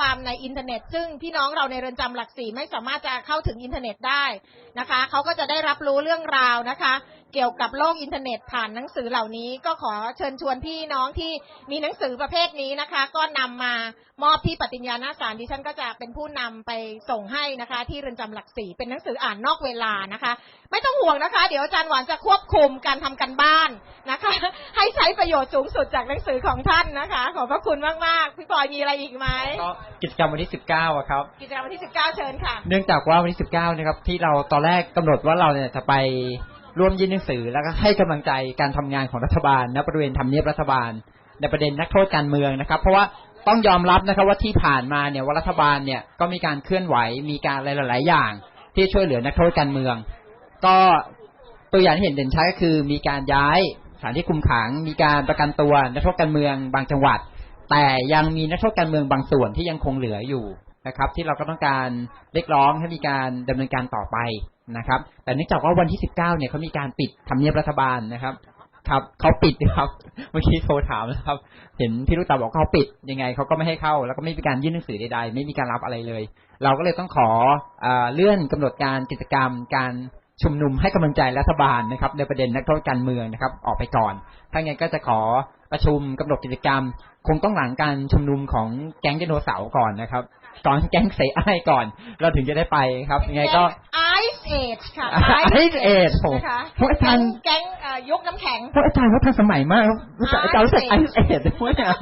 ความในอินเทอร์เน็ต ซึ่งพี่น้องเราในเรือนจำหลักสี่ไม่สามารถจะเข้าถึงอินเทอร์เน็ตได้นะคะเขาก็จะได้รับรู้เรื่องราวนะคะ เกี่ยวกับโลกอินเทอร์เน็ตผ่านหนังสือเหล่านี้ ก็ขอเชิญชวนพี่น้องที่มีหนังสือประเภทนี้นะคะ ก็นำมามอบที่ปฏิญญาณสารดิฉันก็จะเป็นผู้นำไปส่งให้นะคะ ที่เรือนจำหลักสี่เป็นหนังสืออ่านนอกเวลานะคะ ไม่ต้องห่วงนะคะ เดี๋ยวอาจารย์หวานจะควบคุมการทำกันบ้านนะคะ ให้ใช้ประโยชน์สูงสุดจากหนังสือของท่านนะคะ ขอบพระคุณมากๆพี่ปอยมีอะไรอีกไหมก็กิจกรรมวันที่19อะครับกิจกรรมวันที่19เชิญค่ะ เนื่องจากว่าวันที่19นะครับที่เราตอนแรกกำหนดว่าเราเนี่ยจะไป ร่วมยื่นหนังสือแล้วก็ให้กำลังใจการทำงานของรัฐบาลณบริเวณทำเนียบรัฐบาล ในประเด็นนักโทษการเมืองนะครับ เพราะว่าต้องยอมรับนะครับว่าที่ผ่านมาเนี่ยว่ารัฐบาลเนี่ยก็มีการเคลื่อนไหวมีการอะไรหลาย ๆ อย่าง ที่ช่วยเหลือนักโทษการเมือง ก็ตัวอย่างที่เห็นเด่นชัดก็คือ มีการย้ายสถานที่คุมขัง มีการประกันตัวนักโทษการเมืองบางจังหวัด แต่ยังมีนักโทษการเมืองบางส่วนที่ยังคงเหลืออยู่นะครับ ที่เราก็ต้องการเรียกร้องให้มีการดำเนินการต่อไป นะครับ แต่เนื่องจากว่าวันที่ 19 เนี่ยเขามีการปิดทำเนียบรัฐบาลนะครับ ครับเขาปิดครับเมื่อกี้โทรถามนะครับ เห็นพี่ลูกตาบอกเขาปิดยังไงเขาก็ไม่ให้เข้า แล้วก็ไม่มีการยื่นหนังสือใดๆไม่มีการรับอะไรเลย เราก็เลยต้องขอเอเลื่อนกำหนดการกิจกรรมการชุมนุมให้กำลังใจรัฐบาลนะครับ ในประเด็นนักโทษการเมืองนะครับ ออกไปก่อน ถ้าไงก็จะขอประชุมกำหนดกิจกรรม คงต้องหลังการชุมนุมของแก๊งไดโนเสาร์ก่อนนะครับ ก่อนแก๊งเสไอ้ายก่อน เราถึงจะได้ไปครับยังไงก็ไอซ์เอจค่ะ Ice Age โหนะคะพวกอาจารย์แก๊งเอ่อยุคน้ำแข็งเพราะอาจารย์ว่าทันสมัยมากรู้จักอาจารย์รู้สึกไอ Ice ซ์เอ็ดด้วยอะ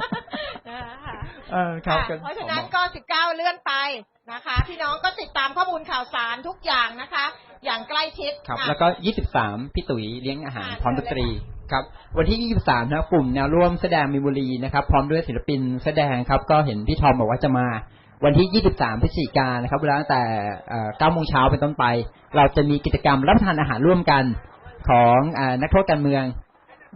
นะคะเออครับค่ะเพราะฉะนั้นก็ 19 เลื่อนไปนะคะ พี่น้องก็ติดตามข้อมูลข่าวสารทุกอย่างนะคะ อย่างใกล้ชิดครับะแล้วก็ 23 พี่ตุ๋ยเลี้ยงอาหารอ่าพร้อมดนตรีเชิญเลยครับวันที่ 23 นะครับกลุ่มแนวร่วมแสดงมีนบุรีนะครับ พร้อมด้วยศิลปินแสดงครับ ก็เห็นพี่ทอมบอกว่าจะมา วันที่ 23 พฤศจิกายนนะครับเวลาตั้งแต่9โมงเช้าเป็นต้นไป เราจะมีกิจกรรมรับประทานอาหารร่วมกันของอนักโทษการเมือง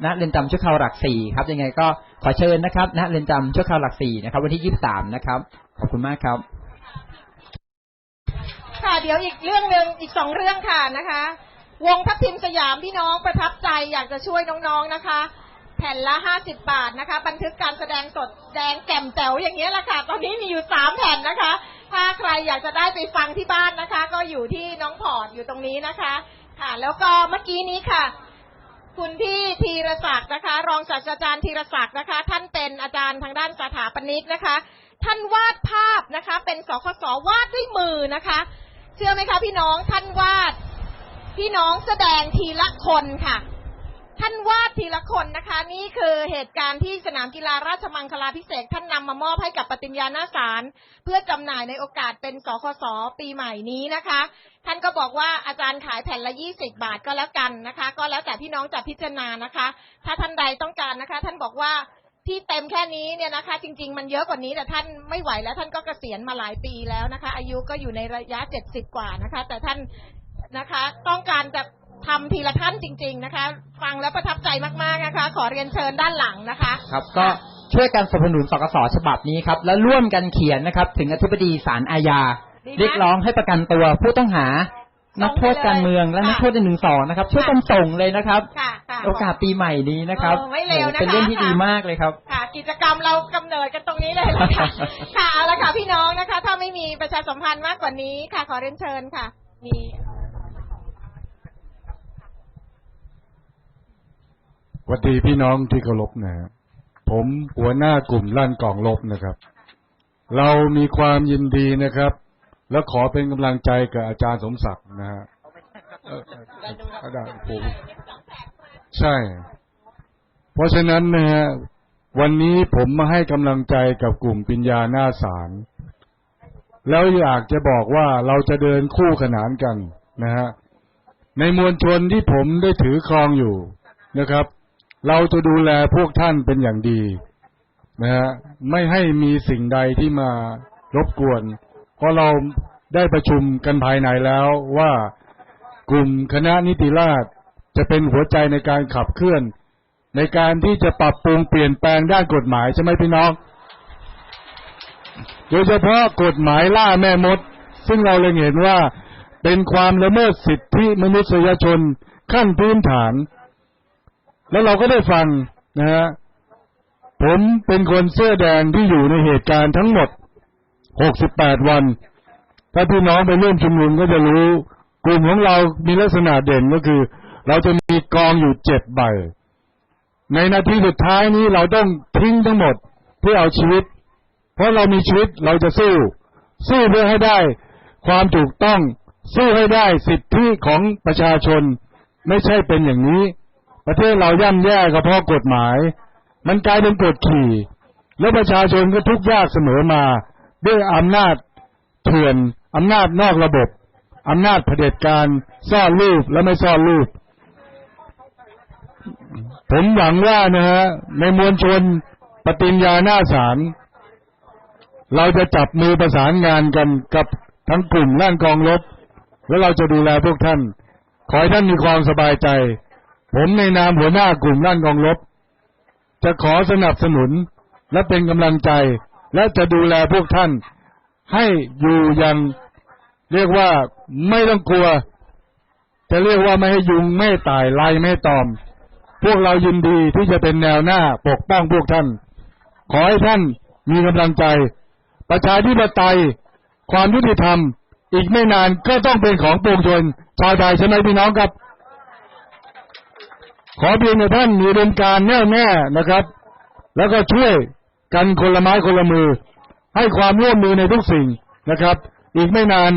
ณเรือนจำชั่วคราวหลักสี่ครับ ยังไงก็ขอเชิญนะครับณเรือนจำชั่วคราวหลักสี่นะครับ วันที่ 23 นะครับ ขอบคุณมากครับ ค่ะเดี๋ยวอีกเรื่องหนึ่งอีกสองเรื่องค่ะนะคะ วงทัพทิมสยามพี่น้องประทับใจอยากจะช่วยน้องๆนะคะ แผ่นละห้าสิบบาทนะคะ บันทึกการแสดงสดแดงแจ่มแจ๋วอย่างเงี้ยแหละค่ะ ตอนนี้มีอยู่สามแผ่นนะคะ ถ้าใครอยากจะได้ไปฟังที่บ้านนะคะ ก็อยู่ที่น้องพอร์ตอยู่ตรงนี้นะคะ ค่ะ แล้วก็เมื่อกี้นี้ค่ะ คุณพี่ธีรศักดิ์นะคะ รองศาสตราจารย์ธีรศักดิ์นะคะ ท่านเป็นอาจารย์ทางด้านสถาปนิกนะคะ ท่านวาดภาพนะคะ เป็นสคสวาดด้วยมือนะคะ เชื่อไหมคะพี่น้องท่านวาด พี่น้องแสดงทีละคนค่ะ ท่านวาดทีละคนนะคะ นี่คือเหตุการณ์ที่สนามกีฬาราชมังคลาพิเศษท่านนำมามอบให้กับปฏิญญาณสารเพื่อจำหน่ายในโอกาสเป็นสคสปีใหม่นี้นะคะ ท่านก็บอกว่าอาจารย์ขายแผ่นละ 20 บาทก็แล้วกันนะคะ ก็แล้วแต่พี่น้องจะพิจารณานะคะ ถ้าท่านใดต้องการนะคะ ท่านบอกว่าที่เต็มแค่นี้เนี่ยนะคะ จริง ๆ มันเยอะกว่านี้แต่ท่านไม่ไหวแล้ว ท่านก็เกษียณมาหลายปีแล้วนะคะ อายุก็อยู่ในระยะ 70 กว่านะคะ แต่ท่านนะคะ ต้องการจะ ทำทีละท่านจริง ๆนะคะ ฟังแล้วประทับใจมากๆนะคะ ขอเรียนเชิญด้านหลังนะคะ ครับก็ช่วยกันสนับสนุนสกสฉบับนี้ครับ และร่วมกันเขียนนะครับ ถึงอธิบดีศาลอาญาดีไหมเรียกร้องให้ประกันตัวผู้ต้องหานักโทษการเมืองและค่ะนักโทษในหนึ่งสองนะครับ ช่วยกันส่งเลยนะครับค่ะค่ะโอกาสปีใหม่นี้นะครับเออไม่เร็วนะคะเป็นเรื่องที่ดีมากเลยครับค่ะ กิจกรรมเรากำเนิดกันตรงนี้เลยละค่ะค่ะเอาละค่ะพี่น้องนะคะ ถ้าไม่มีประชาสัมพันธ์มากกว่านี้ค่ะ ขอเรียนเชิญค่ะ มี วัสดีพี่น้องที่เคารพนะฮะผมหัวหน้ากลุ่มลั่นกล่องลบนะครับ เรามีความยินดีนะครับ และขอเป็นกำลังใจกับอาจารย์สมศักดิ์นะฮะอ่อก็ได้ผมใช่ เพราะฉะนั้นนะฮะวันนี้ผมมาให้กำลังใจกับกลุ่มปิญญาหน้าศาลแล้วอยากจะบอกว่าเราจะเดินคู่ขนานกันนะฮะในมวลชนที่ผมได้ถือครองอยู่นะครับ เราจะดูแลพวกท่านเป็นอย่างดีนะฮะไม่ให้มีสิ่งใดที่มารบกวน เพราะเราได้ประชุมกันภายในแล้วว่ากลุ่มคณะนิติราษฎรจะเป็นหัวใจในการขับเคลื่อน ในการที่จะปรับปรุงเปลี่ยนแปลงด้านกฎหมายใช่ไหมพี่น้อง โดยเฉพาะกฎหมายล่าแม่มด ซึ่งเราเลยเห็นว่าเป็นความละเมิดสิทธิมนุษยชนขั้นพื้นฐาน แล้วเราก็ได้ฟังนะฮะผมเป็นคนเสื้อแดงที่อยู่ในเหตุการณ์ทั้งหมดหกสิบแปดวัน ถ้าพี่น้องไปร่วมชุมนุมก็จะรู้ กลุ่มของเรามีลักษณะเด่นก็คือ เราจะมีกองอยู่เจ็ดใบ ในนาทีสุดท้ายนี้เราต้องทิ้งทั้งหมดเพื่อเอาชีวิต เพราะเรามีชีวิตเราจะสู้ สู้เพื่อให้ได้ ความถูกต้อง สู้ให้ได้สิทธิของประชาชน ไม่ใช่เป็นอย่างนี้ ประเทศเราย่ำแย่ก็เพราะกฎหมาย มันกลายเป็นกฎขี่ แล้วประชาชนก็ทุกข์ยากเสมอมา ด้วยอำนาจเถื่อนอำนาจนอกระบบอำนาจเผด็จการซ่อนรูปและไม่ซ่อนรูป ผมหวังว่านะฮะในมวลชนปฏิญญาหน้าศาลเราจะจับมือประสานงานกันกับทั้งกลุ่มร่างกองรบแล้วเราจะดูแลพวกท่าน ขอให้ท่านมีความสบายใจ ผมในนามหัวหน้ากลุ่มร่างกองรบจะขอสนับสนุนและเป็นกำลังใจ และจะดูแลพวกท่าน ให้อยู่อยังเรียกว่าไม่ต้องกลัว จะเรียกว่าไม่ให้ยุงไม่ตายไล่ไม่ตอม พวกเรายินดีที่จะเป็นแนวหน้าปกป้องพวกท่าน ขอให้ท่านมีกำลังใจ ประชาธิปไตย ความยุติธรรม อีกไม่นานก็ต้องเป็นของปวงชนชาวไทยใช่ไหมพี่น้องครับ ขอเพียงแต่ท่านมีเดินการแน่วแน่นะครับ แล้วก็ช่วยกันคนละไม้คนละมือ ให้ความร่วมมือในทุกสิ่งนะครับ อีกไม่นาน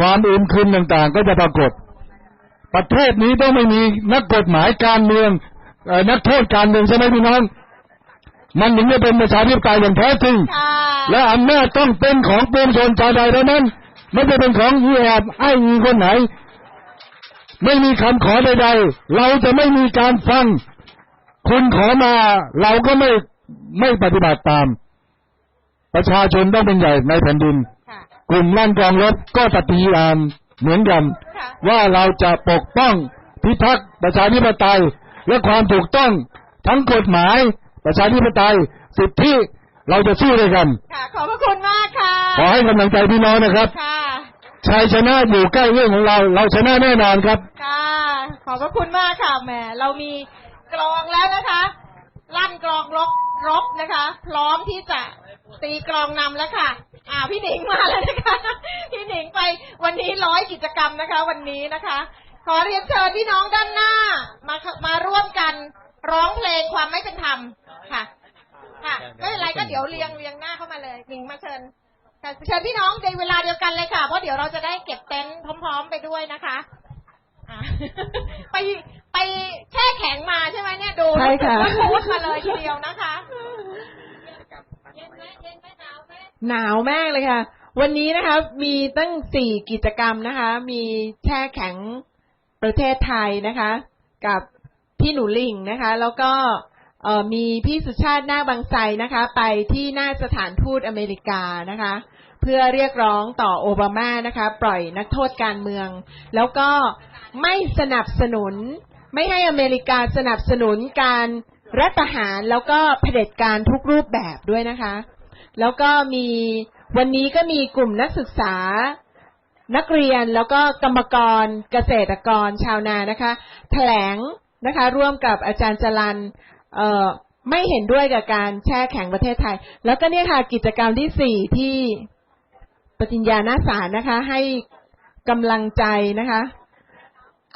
ความอึมครึมต่างๆ ก็จะปรากฏ ประเทศนี้ต้องไม่มีนักกฎหมายการเมืองเอ่อนักโทษการเมืองใช่ไหมพี่น้อง มันถึงจะเป็นประชาธิปไตยอย่างแท้จริงค่ะและอำนาจต้องเป็นของปวงชนชาวใดเท่านั้น ไม่จะเป็นของอีแอบไอ้อีคนไหน ไม่มีคำขอใดๆ เราจะไม่มีการฟัง คุณขอมา เราก็ไม่ไม่ปฏิบัติตาม ประชาชนต้องเป็นใหญ่ในแผ่นดินค่ะกลุ่มลั่นกองรบก็ปฏิญาณเหมือนกันค่ะว่าเราจะปกป้องพิทักษ์ประชาธิปไตย และความถูกต้องทั้งกฎหมาย ประชาธิปไตยสิทธิเราจะสู้ด้วยกันค่ะขอบพระคุณมากค่ะ ขอให้กำลังใจพี่น้องนะครับค่ะ ชัยชนะอยู่ใกล้เรื่องของเรา เราชนะแน่นอนครับ ค่ะ ขอบพระคุณมากค่ะแหมเรามีกลองแล้วนะคะลั่นกลองรบรบนะคะ พร้อมที่จะตีกลองนำแล้วค่ะ อ่า พี่หนิงมาแล้วนะคะ พี่หนิงไปวันนี้ร้อยกิจกรรมนะคะ วันนี้นะคะ ขอเรียนเชิญพี่น้องด้านหน้ามามาร่วมกันร้องเพลงความไม่เป็นธรรมค่ะ ค่ะไม่เป็นไรก็เดี๋ยวเรียงเรียงหน้าเข้ามาเลยหนิงมาเชิญ เชิญพี่น้องในเวลาเดียวกันเลยค่ะ เพราะเดี๋ยวเราจะได้เก็บเต็นท์พร้อม ๆ ไปด้วยนะคะอะไปไปแช่แข็งมาใช่ไหมเนี่ยดูใช่ค่ะรู้สึกว่าพูดมาเลยทีเดียวนะคะหนาวมากเลยค่ะ วันนี้นะคะมีตั้งสี่กิจกรรมนะคะ มีแช่แข็งประเทศไทยนะคะ กับพี่หนูลิงนะคะ แล้วก็เอ่อมีพี่สุชาติหน้าคบางไทรนะคะ ไปที่หน้าสถานทูตอเมริกานะคะ เพื่อเรียกร้องต่อโอบามานะคะ ปล่อยนักโทษการเมือง แล้วก็ไม่สนับสนุน ไม่ให้อเมริกาสนับสนุนการรัฐประหารแล้วก็เผด็จการทุกรูปแบบด้วยนะคะ แล้วก็มีวันนี้ก็มีกลุ่มนักศึกษานักเรียนแล้วก็กรรมกรเกษตรกรชาวนานะคะแถลงนะคะร่วมกับอาจารย์จรันไม่เห็นด้วยกับการแช่แข็งประเทศไทย แล้วก็เนี่ยค่ะกิจกรรมที่สี่ที่ ฏิญญาหน้าศาลนะคะ ให้กำลังใจนะคะ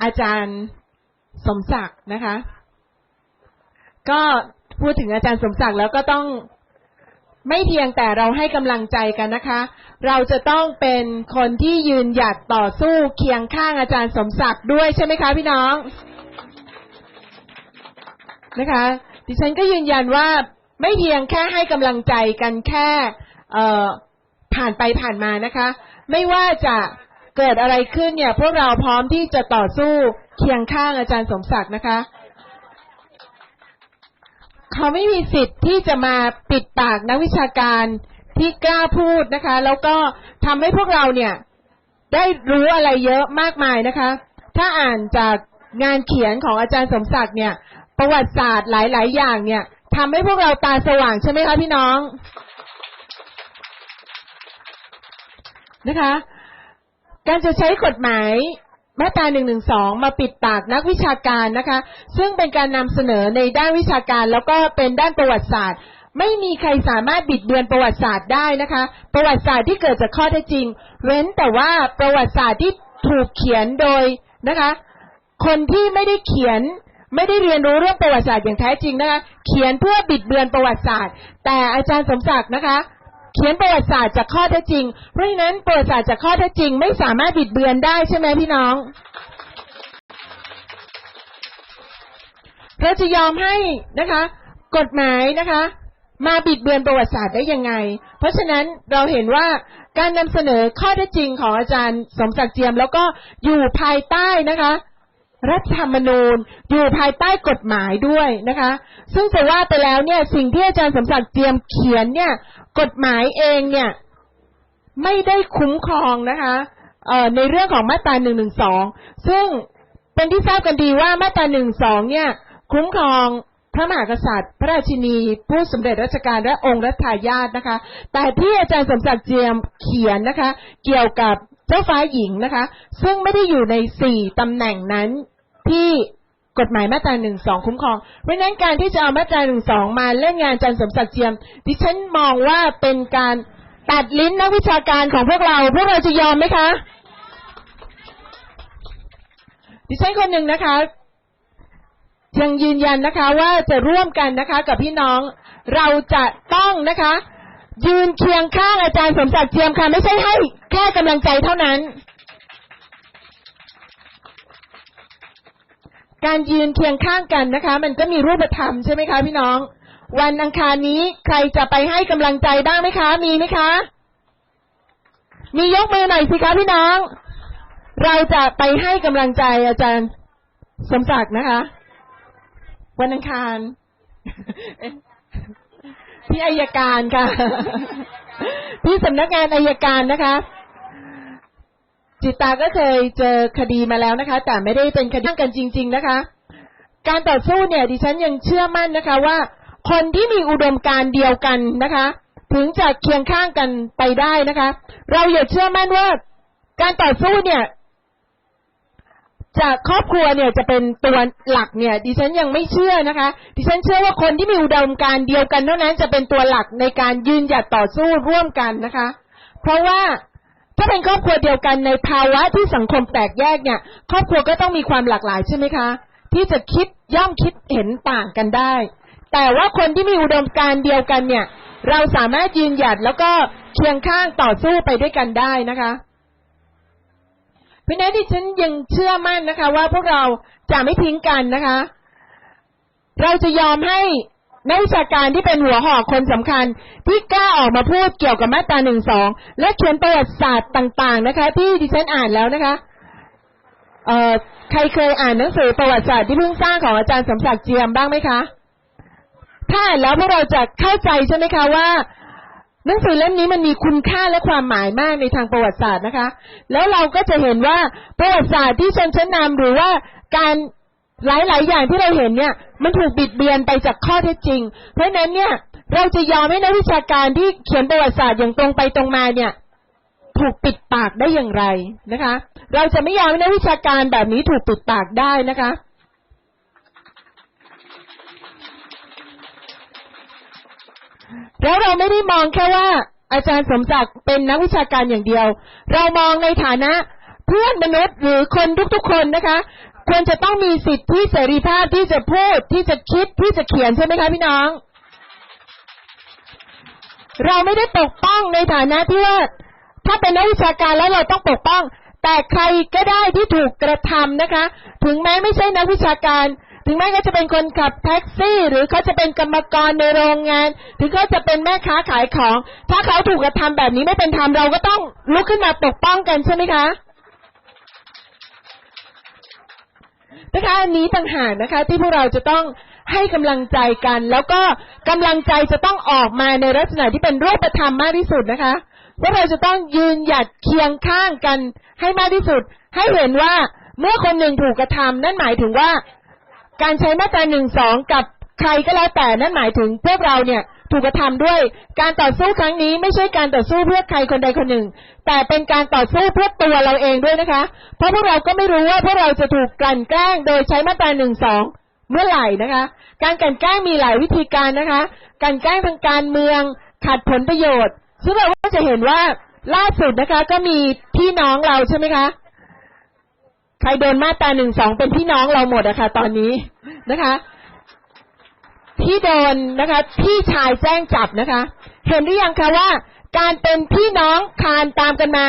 อาจารย์สมศักดิ์นะคะ ก็พูดถึงอาจารย์สมศักดิ์แล้วก็ต้องไม่เพียงแต่เราให้กำลังใจกันนะคะ เราจะต้องเป็นคนที่ยืนหยัดต่อสู้เคียงข้างอาจารย์สมศักดิ์ด้วยใช่ไหมคะพี่น้องนะคะ ดิฉันก็ยืนยันว่าไม่เพียงแค่ให้กำลังใจกันแค่ ผ่านไปผ่านมานะคะ ไม่ว่าจะเกิดอะไรขึ้นเนี่ย พวกเราพร้อมที่จะต่อสู้เคียงข้างอาจารย์สมศักดิ์นะคะ เขาไม่มีสิทธิ์ที่จะมาปิดปากนักวิชาการที่กล้าพูดนะคะ แล้วก็ทำให้พวกเราเนี่ย ได้รู้อะไรเยอะมากมายนะคะ ถ้าอ่านจากงานเขียนของอาจารย์สมศักดิ์เนี่ย ประวัติศาสตร์หลาย ๆ อย่างเนี่ยทำให้พวกเราตาสว่างใช่ไหมคะพี่น้อง นะคะ การจะใช้กฎหมายมาตรา1นึมาปิดปากนักวิชาการนะคะ ซึ่งเป็นการนำเสนอในด้านวิชาการแล้วก็เป็นด้านประวัติศาสตร์ ไม่มีใครสามารถบิดเบือนประวัติศาสตร์ได้นะคะ ประวัติศาสตร์ที่เกิดจากข้อเท็จจริง เว้นแต่ว่าประวัติศาสตร์ที่ถูกเขียนโดยนะคะ คนที่ไม่ได้เขียนไม่ได้เรียนรู้เรื่องประวัติศาสตร์อย่างแท้จริงนะคะ เขียนเพื่อบิดเบือนประวัติศาสตร์ แต่อาจารย์สมศักดิ์นะคะ เขียนประวัติศาสตร์จากข้อเท็จจริง เพราะฉะนั้นประวัติศาสตร์จากข้อเท็จจริง ไม่สามารถบิดเบือนได้ใช่ไหมพี่น้อง เราจะยอมให้นะคะ กฎหมายนะคะ มาบิดเบือนประวัติศาสตร์ได้ยังไง เพราะฉะนั้นเราเห็นว่าการนำเสนอข้อเท็จจริงของอาจารย์สมศักดิ์เจียม แล้วก็อยู่ภายใต้นะคะรัฐธรรมนูญอยู่ภายใต้กฎหมายด้วยนะคะ ซึ่งจะว่าไปแล้วเนี่ยสิ่งที่อาจารย์สมศักดิ์เจียมเขียนเนี่ย กฎหมายเองเนี่ย ไม่ได้คุ้มครองนะคะเอ่อในเรื่องของมาตรา1นึซึ่งเป็นที่ทราบกันดีว่ามาตรา1นึเนี่ย คุ้มครองพระมหากษัตริย์ พระราชินี ผู้สำเร็จราชการและองค์รัชทายาทนะคะ แต่ที่อาจารย์สมศักดิ์เจียมเขียนนะคะ เกี่ยวกับเจ้าฟ้าหญิงนะคะ ซึ่งไม่ได้อยู่ในสี่ตำแหน่งนั้นที่ กฎหมายมาตราหนึ่งสองคุ้มครอง เพราะนั้นการที่จะเอามาตราหนึ่งสองมาเล่นงานอาจารย์สมศักดิ์เจียม ดิฉันมองว่าเป็นการตัดลิ้นนักวิชาการของพวกเรา พวกเราจะยอมไหมคะ ดิฉันคนหนึ่งนะคะยังยืนยันนะคะว่าจะร่วมกันนะคะ กับพี่น้องเราจะต้องนะคะ ยืนเคียงข้างอาจารย์สมศักดิ์เจียมค่ะ ไม่ใช่ให้แค่กำลังใจเท่านั้น การยืนเคียงข้างกันนะคะ มันก็มีรูปธรรมใช่ไหมคะพี่น้อง วันอังคารนี้ใครจะไปให้กำลังใจบ้างไหมคะ มีไหมคะ มียกมือหน่อยสิคะพี่น้อง เราจะไปให้กำลังใจอาจารย์สมศักดิ์นะคะ วันอังคารที่อายการค่ะ ที่สำนักงานอายการนะคะ จิตตาก็เคยเจอคดีมาแล้วนะคะ แต่ไม่ได้เป็นคดีกันจริง ๆนะคะ การต่อสู้เนี่ย ดิฉันยังเชื่อมั่นนะคะว่า คนที่มีอุดมการณ์เดียวกันนะคะ ถึงจะเคียงข้างกันไปได้นะคะ เราอย่าเชื่อมั่นว่า การต่อสู้เนี่ยจากครอบครัวเนี่ยจะเป็นตัวหลักเนี่ย ดิฉันยังไม่เชื่อนะคะ ดิฉันเชื่อว่าคนที่มีอุดมการณ์เดียวกันเท่านั้นจะเป็นตัวหลักในการยืนหยัดต่อสู้ร่วมกันนะคะ เพราะว่า ถ้าเป็นครอบครัวเดียวกันในภาวะที่สังคมแตกแยกเนี่ย ครอบครัวก็ต้องมีความหลากหลายใช่ไหมคะ ที่จะคิดย่อมคิดเห็นต่างกันได้ แต่ว่าคนที่มีอุดมการณ์เดียวกันเนี่ย เราสามารถยืนหยัดแล้วก็เคียงข้างต่อสู้ไปด้วยกันได้นะคะเพราะฉะนั้นดิฉันยังเชื่อมั่นนะคะ ว่าพวกเราจะไม่ทิ้งกันนะคะ เราจะยอมให้ นักวิชาการที่เป็นหัวหอกคนสำคัญ ที่กล้าออกมาพูดเกี่ยวกับมาตราหนึ่งสองและเขียนประวัติศาสตร์ต่างๆนะคะ ที่ดิฉันอ่านแล้วนะคะเอ่อใครเคยอ่านหนังสือประวัติศาสตร์ที่เพิ่งสร้างของอาจารย์สมศักดิ์เจียมบ้างไหมคะถ้าอ่านแล้วพวกเราจะเข้าใจใช่ไหมคะว่าหนังสือเล่มนี้มันมีคุณค่าและความหมายมากในทางประวัติศาสตร์นะคะ แล้วเราก็จะเห็นว่าประวัติศาสตร์ที่ชนชั้นนำหรือว่าการ หลาย ๆ อย่างที่เราเห็นเนี่ย มันถูกบิดเบือนไปจากข้อเท็จจริง เพราะฉะนั้นเนี่ย เราจะยอมให้นักวิชาการที่เขียนประวัติศาสตร์อย่างตรงไปตรงมาเนี่ย ถูกปิดปากได้อย่างไรนะคะ เราจะไม่ยอมให้นักวิชาการแบบนี้ถูกปิดปากได้นะคะแล้วเราไม่ได้มองแค่ว่า อาจารย์สมศักดิ์เป็นนักวิชาการอย่างเดียว เรามองในฐานะเพื่อนมนุษย์หรือคนทุกๆคนนะคะ ควรจะต้องมีสิทธิเสรีภาพที่จะพูดที่จะคิดที่จะเขียนใช่ไหมคะพี่น้อง เราไม่ได้ปกป้องในฐานะที่ว่าถ้าเป็นนักวิชาการแล้วเราต้องปกป้อง แต่ใครก็ได้ที่ถูกกระทำนะคะ ถึงแม้ไม่ใช่นักวิชาการ ถึงแม้เขาจะเป็นคนขับแท็กซี่ หรือเขาจะเป็นกรรมกรในโรงงาน ถึงเขาจะเป็นแม่ค้าขายของ ถ้าเขาถูกกระทำแบบนี้ไม่เป็นธรรมเราก็ต้องลุกขึ้นมาปกป้องกันใช่ไหมคะ นะคะอันนี้ต่างหากนะคะที่พวกเราจะต้องให้กำลังใจกัน แล้วก็กำลังใจจะต้องออกมาในลักษณะที่เป็นรูปธรรมมากที่สุดนะคะว่าเราจะต้องยืนหยัดเคียงข้างกันให้มากที่สุด ให้เห็นว่าเมื่อคนหนึ่งถูกกระทำนั่นหมายถึงว่า การใช้มาตราหนึ่งสองกับใครก็แล้วแต่นั่นหมายถึงพวกเราเนี่ย ถูกกระทำด้วย การต่อสู้ครั้งนี้ไม่ใช่การต่อสู้เพื่อใครคนใดคนหนึ่ง แต่เป็นการต่อสู้เพื่อตัวเราเองด้วยนะคะ เพราะพวกเราก็ไม่รู้ว่าพวกเราจะถูกกลั่นแกล้งโดยใช้มาตราหนึ่งสองเมื่อไหร่นะคะ การกลั่นแกล้งมีหลายวิธีการนะคะกลันแกล้งทางการเมืองขัดผลประโยชน์ซึ่งเราก็จะเห็นว่าล่าสุดนะคะ ก็มีพี่น้องเราใช่ไหมคะใครโดนมาตราหนึ่งสองเป็นพี่น้องเราหมดอะค่ะตอนนี้นะคะ ที่โดนนะคะพี่ชายแจ้งจับนะคะ เห็นหรือยังคะว่า การเป็นพี่น้องคานตามกันมา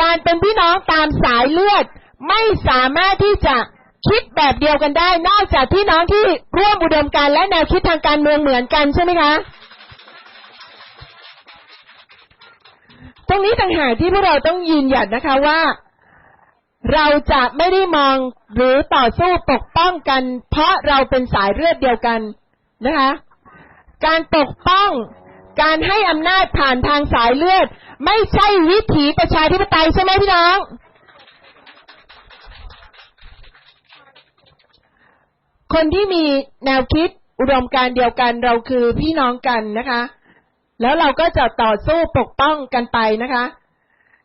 การเป็นพี่น้องตามสายเลือด ไม่สามารถที่จะคิดแบบเดียวกันได้ นอกจากพี่น้องที่ร่วมอุดมการและแนวคิดทางการเมืองเหมือนกันใช่ไหมคะตรงนี้ต่างหากที่พวกเราต้องยืนหยัดนะคะว่า เราจะไม่ได้มองหรือต่อสู้ปกป้องกัน เพราะเราเป็นสายเลือดเดียวกัน นะคะ การปกป้อง การให้อำนาจผ่านทางสายเลือด ไม่ใช่วิถีประชาธิปไตยใช่ไหมพี่น้องคนที่มีแนวคิดอุดมการเดียวกันเราคือพี่น้องกันนะคะ แล้วเราก็จะต่อสู้ปกป้องกันไปนะคะ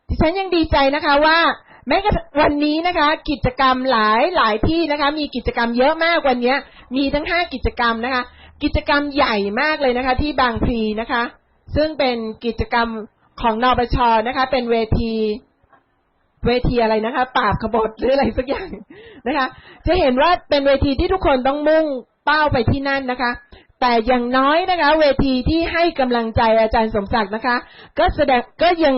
ดิฉันยังดีใจนะคะว่าแม้กระทั่งวันนี้นะคะ กิจกรรมหลายหลายที่นะคะ มีกิจกรรมเยอะมากวันนี้มีทั้งห้ากิจกรรมนะคะ กิจกรรมใหญ่มากเลยนะคะ ที่บางพลีนะคะ ซึ่งเป็นกิจกรรมของนปชนะคะ เป็นเวทีเวทีอะไรนะคะปราบขบฏหรืออะไรสักอย่างนะคะ จะเห็นว่าเป็นเวทีที่ทุกคนต้องมุ่งเป้าไปที่นั่นนะคะ แต่อย่างน้อยนะคะ เวทีที่ให้กำลังใจอาจารย์สมศักดิ์นะคะ ก็แสดงก็ยัง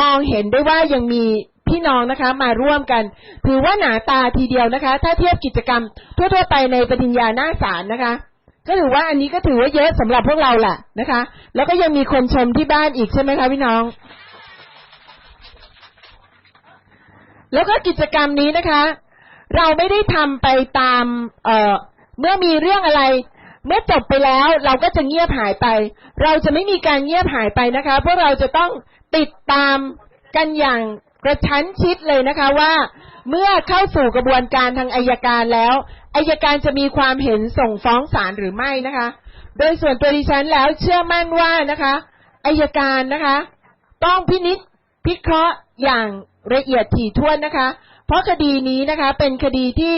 มองเห็นได้ว่ายังมีพี่น้องนะคะมาร่วมกัน ถือว่าหนาตาทีเดียวนะคะ ถ้าเทียบกิจกรรมทั่วๆไปในปฏิญญาหน้าศาลนะคะ ก็ถือว่าอันนี้ก็ถือว่าเยอะสำหรับพวกเราแหละนะคะ แล้วก็ยังมีคนชมที่บ้านอีกใช่ไหมคะพี่น้อง แล้วก็กิจกรรมนี้นะคะ เราไม่ได้ทำไปตาม เอ่อ เมื่อมีเรื่องอะไร เมื่อจบไปแล้ว เราก็จะเงียบหายไป เราจะไม่มีการเงียบหายไปนะคะเพราะเราจะต้องติดตามกันอย่างกระชั้นชิดเลยนะคะว่า เมื่อเข้าสู่กระบวนการทางอายการแล้วอายการจะมีความเห็นส่งฟ้องศาลหรือไม่นะคะ โดยส่วนตัวดิฉันแล้วเชื่อมั่นว่านะคะอายการนะคะ ต้องพินิจพิเคราะห์อย่างละเอียดถี่ถ้วนนะคะ เพราะคดีนี้นะคะเป็นคดีที่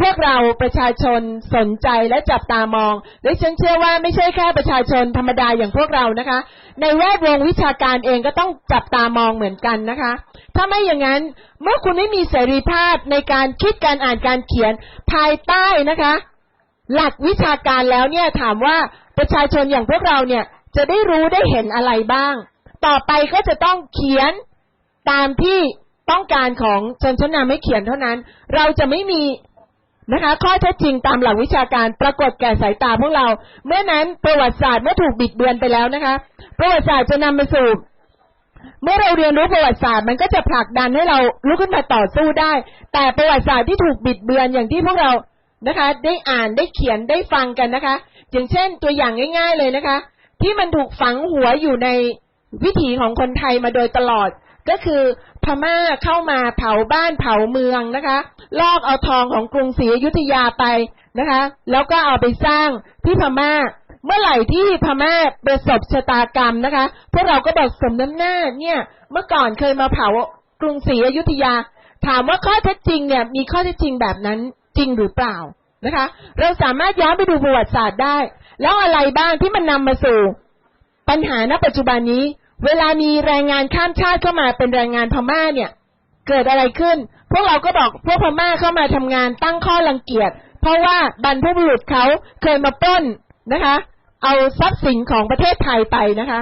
พวกเราประชาชนสนใจและจับตามองและฉันเชื่อว่าไม่ใช่แค่ประชาชนธรรมดาอย่างพวกเรานะคะ ในแวดวงวิชาการเองก็ต้องจับตามองเหมือนกันนะคะ ถ้าไม่อย่างนั้นเมื่อคุณไม่มีเสรีภาพในการคิดการอ่านการเขียนภายใต้นะคะ หลักวิชาการแล้วเนี่ยถามว่าประชาชนอย่างพวกเราเนี่ยจะได้รู้ได้เห็นอะไรบ้าง ต่อไปก็จะต้องเขียนตามที่ต้องการของชนชั้นนำไม่เขียนเท่านั้น เราจะไม่มี นะคะ ข้อเท็จจริงตามหลักวิชาการปรากฏแก่สายตาพวกเรา เมื่อนั้นประวัติศาสตร์เมื่อถูกบิดเบือนไปแล้วนะคะ ประวัติศาสตร์จะนำมาสู่เมื่อเราเรียนรู้ประวัติศาสตร์มันก็จะผลักดันให้เราลุกขึ้นมาต่อสู้ได้ แต่ประวัติศาสตร์ที่ถูกบิดเบือนอย่างที่พวกเรานะคะ ได้อ่านได้เขียนได้ฟังกันนะคะ อย่างเช่นตัวอย่างง่าย ๆเลยนะคะ ที่มันถูกฝังหัวอยู่ในวิถีของคนไทยมาโดยตลอด ก็คือพม่าเข้ามาเผาบ้านเผาเมืองนะคะ ลอกเอาทองของกรุงศรีอยุธยาไปนะคะ แล้วก็เอาไปสร้างที่พม่า เมื่อไหร่ที่พม่าประสบชะตากรรมนะคะ พวกเราก็บอกสมน้ำหน้าเนี่ย เมื่อก่อนเคยมาเผากรุงศรีอยุธยา ถามว่าข้อเท็จจริงเนี่ย มีข้อเท็จจริงแบบนั้นจริงหรือเปล่านะคะ เราสามารถย้อนไปดูประวัติศาสตร์ได้ แล้วอะไรบ้างที่มันนำมาสู่ ปัญหาณปัจจุบันนี้ เวลามีแรงงานข้ามชาติเข้ามาเป็นแรงงานพม่าเนี่ย เกิดอะไรขึ้น พวกเราก็บอกพวกพม่าเข้ามาทำงานตั้งข้อรังเกียจ เพราะว่าบรรพบุรุษเขาเคยมาปล้นนะคะ เอาทรัพย์สินของประเทศไทยไปนะคะ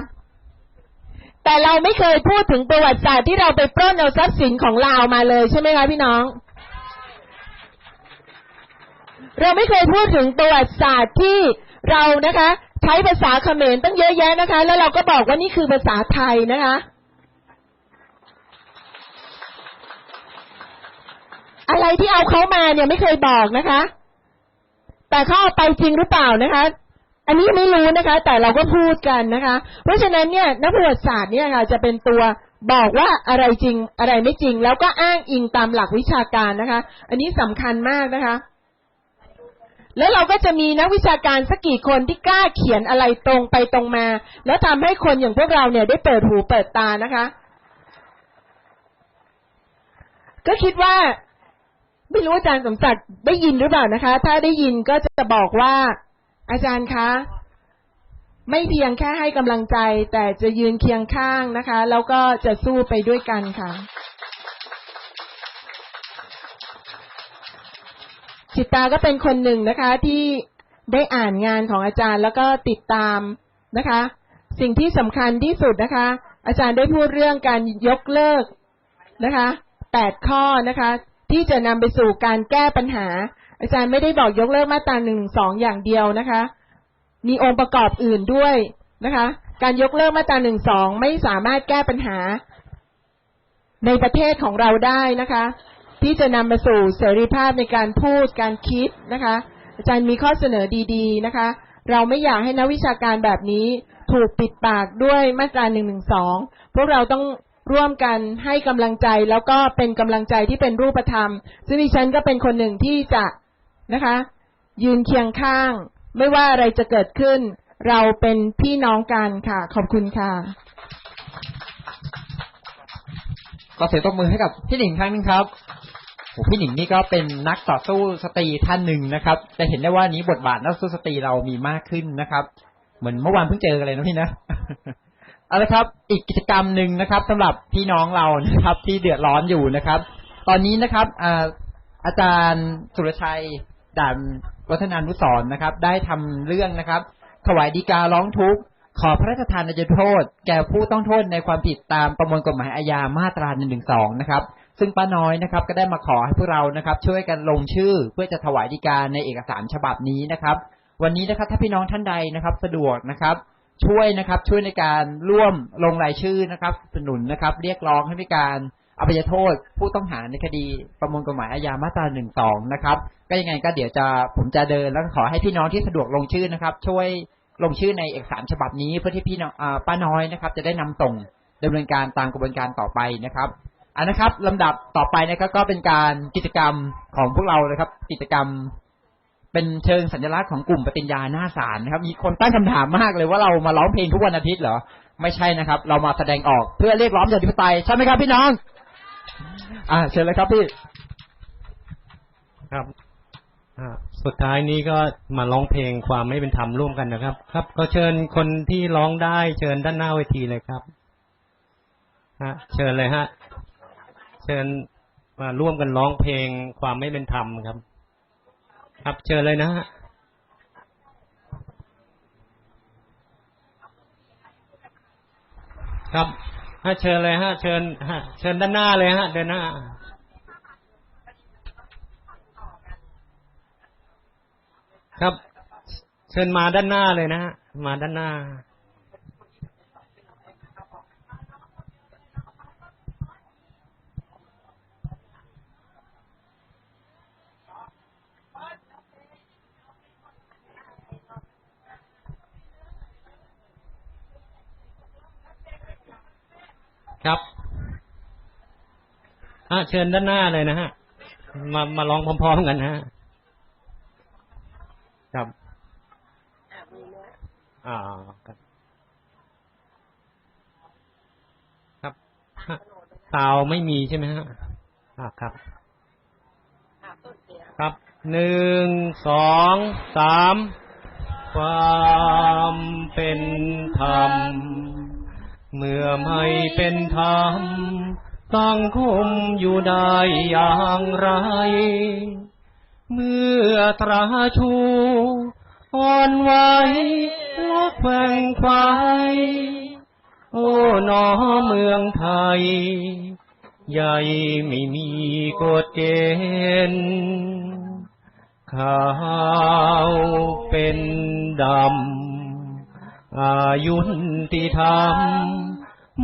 แต่เราไม่เคยพูดถึงประวัติศาสตร์ที่เราไปปล้นเอาทรัพย์สินของลาวมาเลยใช่ไหมคะพี่น้อง เราไม่เคยพูดถึงประวัติศาสตร์ที่เรานะคะ ใช้ภาษาเขมรตั้งเยอะแยะนะคะ แล้วเราก็บอกว่านี่คือภาษาไทยนะคะ อะไรที่เอาเขามาเนี่ยไม่เคยบอกนะคะ แต่เขาเอาไปจริงหรือเปล่านะคะ อันนี้ไม่รู้นะคะ แต่เราก็พูดกันนะคะ เพราะฉะนั้นเนี่ยนักประวัติศาสตร์เนี่ยค่ะจะเป็นตัวบอกว่าอะไรจริงอะไรไม่จริง แล้วก็อ้างอิงตามหลักวิชาการนะคะ อันนี้สำคัญมากนะคะ แล้วเราก็จะมีนักวิชาการสักกี่คนที่กล้าเขียนอะไรตรงไปตรงมา แล้วทำให้คนอย่างพวกเราเนี่ยได้เปิดหูเปิดตานะคะ ก็คิดว่าไม่รู้อาจารย์สมศักดิ์ได้ยินหรือเปล่านะคะ ถ้าได้ยินก็จะบอกว่า อาจารย์คะ ไม่เพียงแค่ให้กำลังใจ แต่จะยืนเคียงข้างนะคะ แล้วก็จะสู้ไปด้วยกันค่ะ จิตตาก็เป็นคนหนึ่งนะคะที่ได้อ่านงานของอาจารย์แล้วก็ติดตามนะคะ สิ่งที่สำคัญที่สุดนะคะ อาจารย์ได้พูดเรื่องการยกเลิกนะคะแปดข้อนะคะ ที่จะนำไปสู่การแก้ปัญหา อาจารย์ไม่ได้บอกยกเลิกมาตราหนึ่งสองอย่างเดียวนะคะ มีองค์ประกอบอื่นด้วยนะคะ การยกเลิกมาตราหนึ่งสองไม่สามารถแก้ปัญหา ในประเทศของเราได้นะคะ ที่จะนำมาสู่เสรีภาพในการพูดการคิดนะคะ อาจารย์มีข้อเสนอดีๆนะคะ เราไม่อยากให้นักวิชาการแบบนี้ถูกปิดปากด้วยมาตราหนึ่งหนึ่งสองพวกเราต้องร่วมกันให้กำลังใจแล้วก็เป็นกำลังใจที่เป็นรูปธรรม ซึ่งดิฉันก็เป็นคนหนึ่งที่จะนะคะ ยืนเคียงข้าง ไม่ว่าอะไรจะเกิดขึ้น เราเป็นพี่น้องกันค่ะ ขอบคุณค่ะก็เสียตบมือให้กับพี่หนิงครั้งนึงครับ พี่หนิงนี่ก็เป็นนักต่อสู้สตรีท่านหนึ่งนะครับ จะเห็นได้ว่านี้บทบาทนักสู้สตรีเรามีมากขึ้นนะครับ เหมือนเมื่อวานเพิ่งเจอกันเลยนะพี่นะเอาละครับ อีกกิจกรรมหนึ่งนะครับสำหรับพี่น้องเรานะครับ ที่เดือดร้อนอยู่นะครับ ตอนนี้นะครับอาอาจารย์สุรชัยด่านวัฒนานุสร์นะครับ ได้ทำเรื่องนะครับ ถวายดีการ้องทุกข์ขอพระราชทานอภัยโทษ แก่ผู้ต้องโทษในความผิดตามประมวลกฎหมายอาญามาตรา1นึนะครับ ซึ่งป้าน้อยนะครับก็ได้มาขอให้พวกเรานะครับ ช่วยกันลงชื่อเพื่อจะถวายดีกาในเอกสารฉบับนี้นะครับ วันนี้นะครับถ้าพี่น้องท่านใดนะครับ สะดวกนะครับ ช่วยนะครับช่วยในการร่วมลงรายชื่อนะครับสนุนนะครับ เรียกร้องให้มีการอภัยโทษ ผู้ต้องหาในคดีประมวลกฎหมายอาญามาตรา1นึนะครับ ก็ยังไงก็เดี๋ยวจะผมจะเดินแล้วขอให้พี่น้องที่สะดวกลงชื่อนะครับ ช่วยลงชื่อในเอกสารฉบับนี้เพื่อที่พี่น้องอ่าป้าน้อยนะครับ จะได้นำส่งดำเนินการตามกระบวนการต่อไปนะครับ อันนะครับลำดับต่อไปนะครับก็เป็นการกิจกรรมของพวกเราเลยครับ กิจกรรม เป็นเชิงสัญลักษณ์ของกลุ่มปฏิญญาหน้าศาลนะครับ มีคนตั้งคำถามมากเลยว่าเรามาร้องเพลงทุกวันอาทิตย์เหรอไม่ใช่นะครับ เรามาแสดงออกเพื่อเรียกร้องประชาธิปไตยใช่ไหมครับพี่น้อง อ่าเชิญเลยครับพี่ครับสุดท้ายนี้ก็มาร้องเพลงความไม่เป็นธรรมร่วมกันนะครับ ครับ ก็เชิญคนที่ร้องได้เชิญด้านหน้าเวทีเลยครับฮะเชิญเลยฮะ เชิญมาร่วมกันร้องเพลงความไม่เป็นธรรมครับ ครับเชิญเลยนะฮะครับฮะเชิญเลยฮะ เชิญฮะเชิญด้านหน้าเลยฮะเดินหน้าครับ เชิญมาด้านหน้าเลยนะฮะมาด้านหน้า ครับอะเชิญด้านหน้าเลยนะฮะ มามาลองพร้อมๆกันนะฮะครับอ่าครับครับฮะซาวไม่มีใช่ไหมฮะอ่าครับครับหนึ่งสองสามความเป็นธรรม เมื่อไม่เป็นธรรมสังคมอยู่ได้อย่างไร เมื่อตราชูอ่อนไหวลักแว่งควายโอ้หนอเมืองไทย ใหญ่ไม่มีกฎเกณฑ์ขาวเป็นดำอายุติธรรม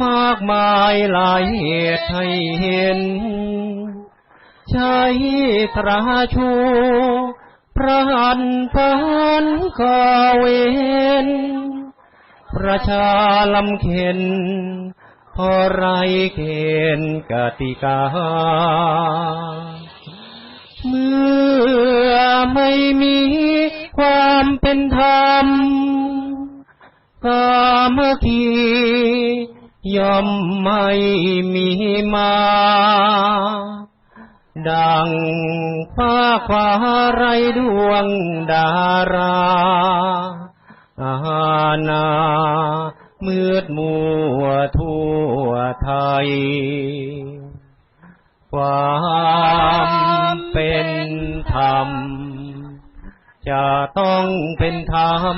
มากมายหลายเหตุให้เห็น ใช้ตราชู พระหันพันก่อเวนประชาลำเข็นพอไรเกณฑ์กติกา เมื่อไม่มีความเป็นธรรม สามัคคี ย่อมไม่มีมา ดังฟ้าฟ้าไรดวงดาราอาณามืดมัวทั่วไทย ความเป็นธรรม จะต้องเป็นธรรม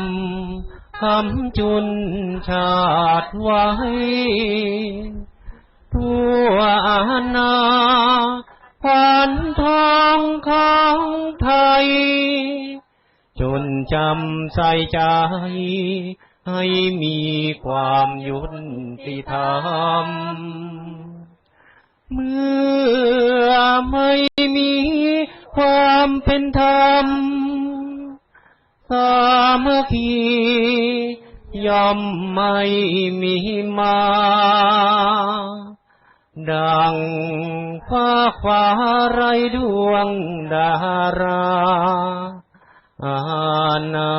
คำจุนชาติไว้ ทั่วอาณาขวัญทองของไทย จนจำใส่ใจ ให้มีความยุติธรรม เมื่อไม่มีความเป็นธรรม สามัคคีย่อมไม่มีมา ดังฟ้าฟ้าไรดวงดาราอาณา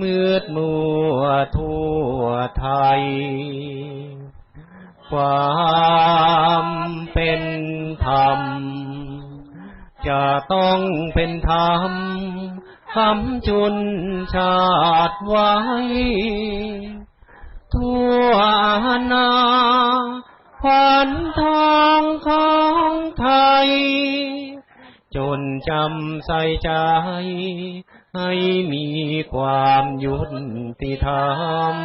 มืดมัวทั่วไทย ความเป็นธรรม จะต้องเป็นธรรม คำจุนชาติไว้ ทั่วอาขวัญทองของไทย จนจำใส่ใจ ให้มีความยุติธรรม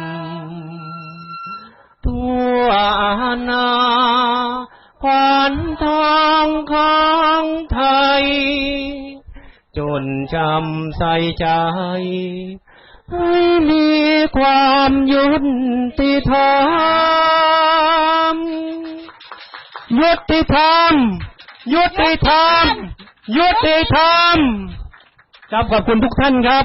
ทั่วอาณาขวัญทองของไทย จนจำใส่ใจ ให้มีความยุติธรรม ยุติธรรม ยุติธรรม ยุติธรรม ครับขอบคุณทุกท่านครับ